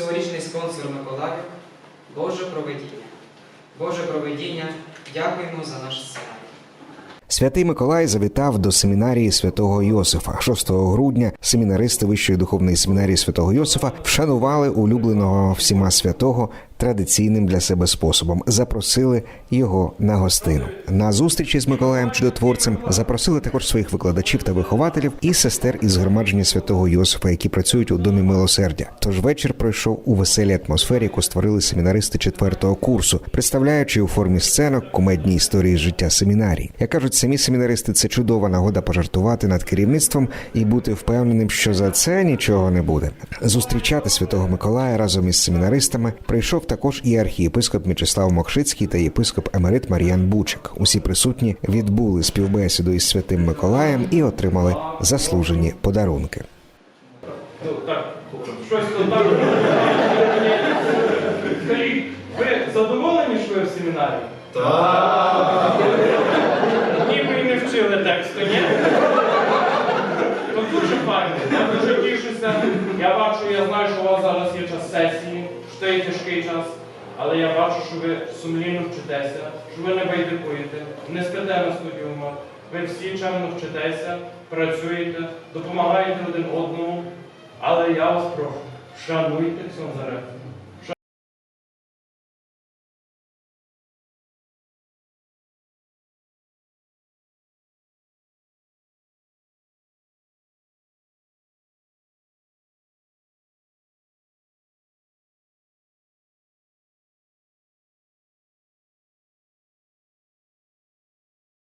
цьогорічний спонсор Миколаїв Боже проведіння. Боже проведіння, дякуємо за наш сценарій. Святий Миколай завітав до семінарії святого Йосифа. 6 грудня семінаристи Вищої духовної семінарії святого Йосифа вшанували улюбленого всіма святого традиційним для себе способом. Запросили його на гостину. На зустрічі з Миколаєм Чудотворцем запросили також своїх викладачів та вихователів і сестер із громадження святого Йосифа, які працюють у домі милосердя. Тож вечір пройшов у веселій атмосфері, яку створили семінаристи четвертого курсу, представляючи у формі сценок кумедні історії життя семінарії. Як кажуть самі семінаристи, це чудова нагода пожартувати над керівництвом і бути впевненим, що за це нічого не буде. Зустрічати святого Миколая разом із семінаристами прийшов також і архієпископ Мічеслав Мохшицький та єпископ Емерит Мар'ян Бучик. Усі присутні відбули співбесіду із святим Миколаєм і отримали заслужені подарунки. Ну щось тут так. Скажіть, ви задоволені, що ви в семінарі? Так. Ніби і не вчили тексту, ні? Ну дуже файно, я дуже тішуся. Я бачу, я знаю, що у вас зараз є час сесії, це є тяжкий час. Але я бачу, що ви сумлінно вчитеся, що ви не байдикуєте, не спите на студіумах. Ви всі чемно вчитеся, працюєте, допомагаєте один одному. Але я вас прошу, шануйте цього заряду.